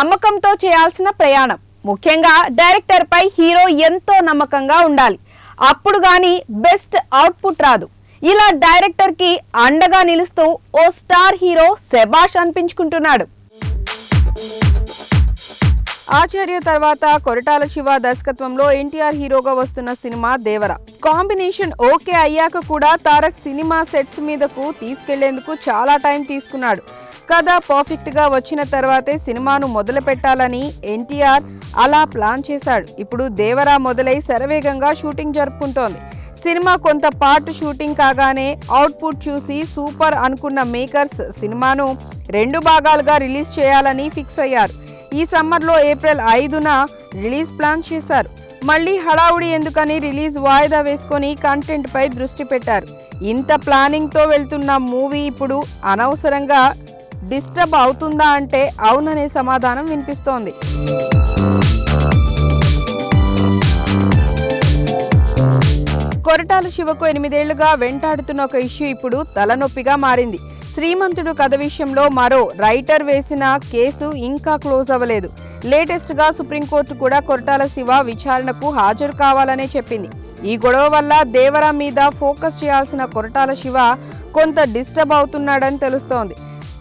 నమ్మకంతో చేయాల్సిన ప్రయాణం. ముఖ్యంగా డైరెక్టర్ పై హీరో ఎంతో నమ్మకంగా ఉండాలి. అప్పుడు గాని బెస్ట్ అవుట్పుట్ రాదు. ఇలా డైరెక్టర్కి అండగా నిలుస్తూ ఓ స్టార్ హీరో సెబాష్ అనిపించుకుంటున్నాడు. ఆచార్య తర్వాత కొరటాల శివ దర్శకత్వంలో ఎన్టీఆర్ హీరోగా వస్తున్న సినిమా దేవర. కాంబినేషన్ ఓకే అయ్యాక కూడా తారక్ సినిమా సెట్స్ మీదకు తీసుకెళ్ళేందుకు చాలా టైం తీసుకున్నాడు. కథ పర్ఫెక్ట్గా వచ్చిన తర్వాతే సినిమాను మొదలు పెట్టాలని ఎన్టీఆర్ అలా ప్లాన్ చేశాడు. ఇప్పుడు దేవర మొదలై శరవేగంగా షూటింగ్ జరుపుకుంటోంది. సినిమా కొంత పార్ట్ షూటింగ్ కాగానే అవుట్పుట్ చూసి సూపర్ అనుకున్న మేకర్స్ సినిమాను రెండు భాగాలుగా రిలీజ్ చేయాలని ఫిక్స్ అయ్యారు. ఈ సమ్మర్లో ఏప్రిల్ ఐదున రిలీజ్ ప్లాన్ చేశారు. మళ్ళీ హడావుడి ఎందుకని రిలీజ్ వాయిదా వేసుకొని కంటెంట్పై దృష్టి పెట్టారు. ఇంత ప్లానింగ్తో వెళ్తున్న మూవీ ఇప్పుడు అనవసరంగా డిస్టర్బ్ అవుతుందా అంటే అవుననే సమాధానం వినిపిస్తోంది. కొరటాల శివకు ఎనిమిదేళ్ళుగా వెంటాడుతున్న ఒక ఇష్యూ ఇప్పుడు తలనొప్పిగా మారింది. శ్రీమంతుడు కథ విషయంలో మరో రైటర్ వేసిన కేసు ఇంకా క్లోజ్ అవ్వలేదు. లేటెస్ట్గా సుప్రీంకోర్టు కూడా కొరటాల శివ విచారణకు హాజరు కావాలనే చెప్పింది. ఈ గొడవ వల్ల దేవరా మీద ఫోకస్ చేయాల్సిన కొరటాల శివ కొంత డిస్టర్బ్ అవుతున్నాడని తెలుస్తోంది.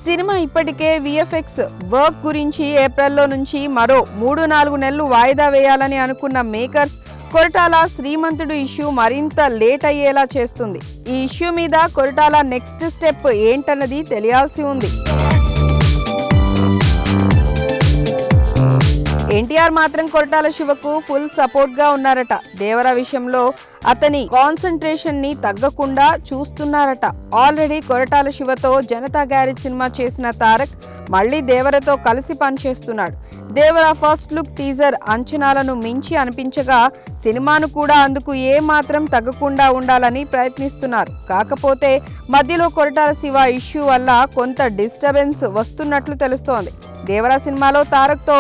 సినిమా ఇప్పటికే విఎఫ్ఎక్స్ వర్క్ గురించి ఏప్రిల్లో నుంచి మరో మూడు నాలుగు నెలలు వాయిదా వేయాలని అనుకున్న మేకర్స్ కొరటాల శ్రీమంతుడు ఇష్యూ మరింత లేట్ అయ్యేలా చేస్తుంది. ఈ ఇష్యూ మీద కొరటాల నెక్స్ట్ స్టెప్ ఏంటన్నది తెలియాల్సి ఉంది. ఎన్టీఆర్ మాత్రం కొరటాల శివకు ఫుల్ సపోర్ట్గా ఉన్నారట. దేవర విషయంలో అతని కాన్సన్ట్రేషన్ని తగ్గకుండా చూస్తున్నారట. ఆల్రెడీ కొరటాల శివతో జనతా గ్యారేజ్ సినిమా చేసిన తారక్ మళ్ళీ దేవరతో కలిసి పనిచేస్తున్నాడు. దేవర ఫస్ట్ లుక్ టీజర్ అంచనాలను మించి అనిపించగా సినిమాను కూడా అందుకు ఏ మాత్రం తగ్గకుండా ఉండాలని ప్రయత్నిస్తున్నారు. కాకపోతే మధ్యలో కొరటాల శివ ఇష్యూ వల్ల కొంత డిస్టర్బెన్స్ వస్తున్నట్లు తెలుస్తోంది. దేవరా సినిమాలో తారక్తో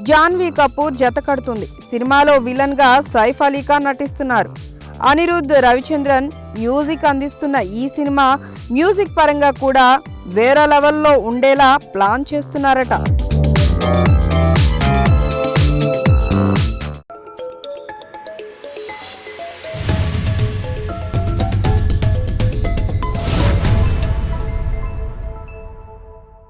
జాన్వీ కపూర్ జత కడుతుంది. సినిమాలో విలన్గా సైఫ్ అలీ ఖాన్ నటిస్తున్నారు. అనిరుద్ధ్ రవిచంద్రన్ మ్యూజిక్ అందిస్తున్న ఈ సినిమా మ్యూజిక్ పరంగా కూడా వేరే లెవెల్లో ఉండేలా ప్లాన్ చేస్తున్నారట.